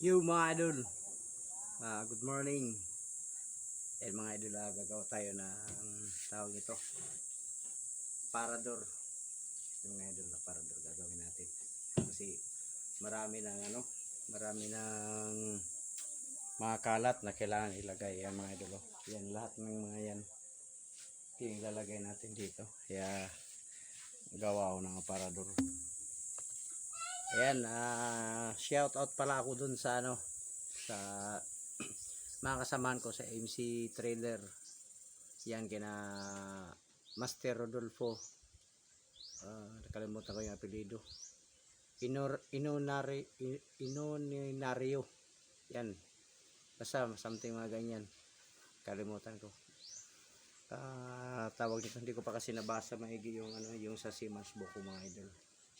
Yo mga idol, Ah, good morning. Yan mga idol, ah, gagawa tayo ng tawag ito. Parador. Yung mga idol na parador gagawin natin. Kasi marami ng ano, marami ng mga kalat na kailangan ilagay. Yan mga idol. oh. Yan lahat ng mga yan. Yung ilalagay natin dito. Kaya gawa ko ng parador. Ayan, ah shout out pala ako dun sa ano, sa mga kasamahan ko sa MC Trailer. Yan kina Master Rodolfo. Ah, nakalimutan ko yung apelido. Inor, inonari, i- inonario. Yan. Basta something mga ganyan. Kalimutan ko. Ah, tawag nito hindi ko pa kasi nabasa maigi yung ano yung sa Siemens book ko mga idol.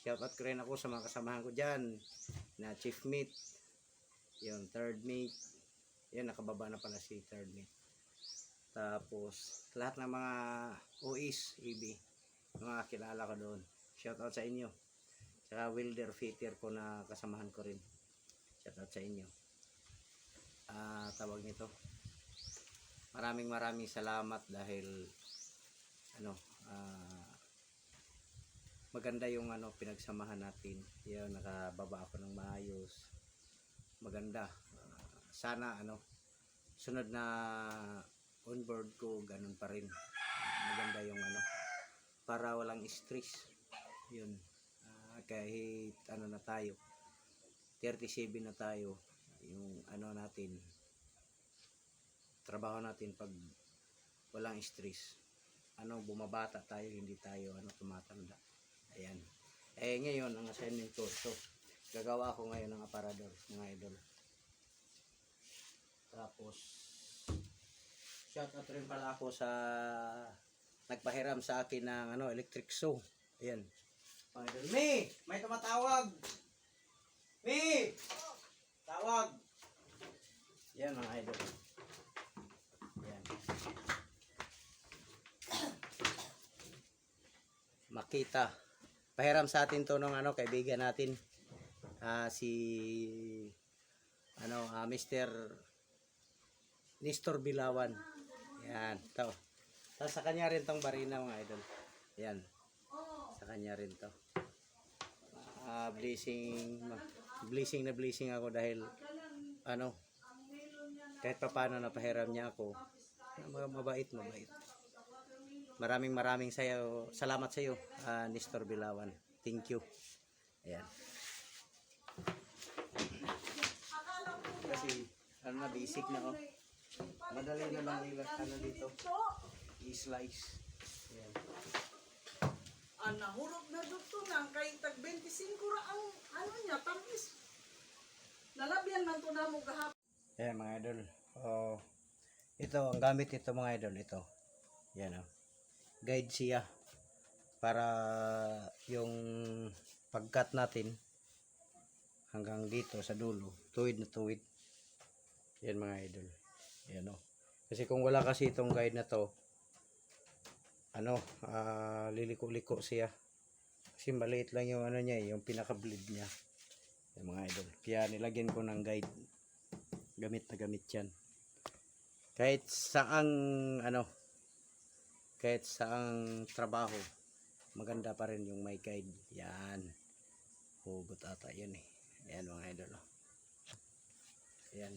Shout out ko rin ako sa mga kasamahan ko dyan na chief mate yung third mate yan nakababa na pala si third mate tapos lahat ng mga OIs EB mga kilala ko doon. Shout out sa inyo. Saka welder fitter ko na kasamahan ko rin. Shout out sa inyo. Ah tawag nito. Maraming maraming salamat dahil ano ah maganda yung ano pinagsamahan natin. Yun nakababa ako ng maayos. Maganda. Ah, sana ano sunod na on board ko ganun pa rin. Maganda yung ano para walang stress. Yun. Ah, kahit ano na tayo 37 na tayo yung ano natin trabaho natin pag walang stress. Ano bumabata tayo hindi tayo ano tumatanda Ayan. Eh ngayon ang assignment ko ito. Gagawa ako ngayon ng aparador, mga idol. Tapos shout out rin pala ako sa nagpahiram sa akin ng ano electric saw. Ayan. Idol. Mi, may tumatawag. Mi! Tawag. Yan mga idol. Yan. Makita pahiram sa atin to ng ano kaibigan natin. Ah si ano ah, Mr. Nestor Bilawan. Yan to. Tapos sa kanya rin tong barina mga idol. Yan. Sa kanya rin to. Ah, blessing blessing na blessing ako dahil ano kahit pa paano napahiram niya ako. Mabait mabait Maraming maraming sayo, salamat sa iyo, ah, Nestor Bilawan. Thank you. Ayan. Kasi ano na basic na oh. Madali na lang nila ano dito. I-slice. Ayan. Ah, nahurot na dito na kay tag 25 ra ang ano niya tamis. Lalabyan man to na mo gahapon. Ayan mga idol. Oh, ito ang gamit ito mga idol ito. Yan oh. Guide siya para yung pagkat natin hanggang dito sa dulo, tuwid na tuwid. Yan mga idol. Yan oh. Kasi kung wala kasi itong guide na to, ano, ah, liliko-liko siya. Kasi maliit lang yung ano niya, eh, yung pinaka-bleed niya. Yan mga idol. Kaya nilagyan ko ng guide gamit na gamit yan kahit saang ano kahit saang trabaho maganda pa rin yung may guide. Yan. Hugot ata yun eh. Yan mga idol oh. yan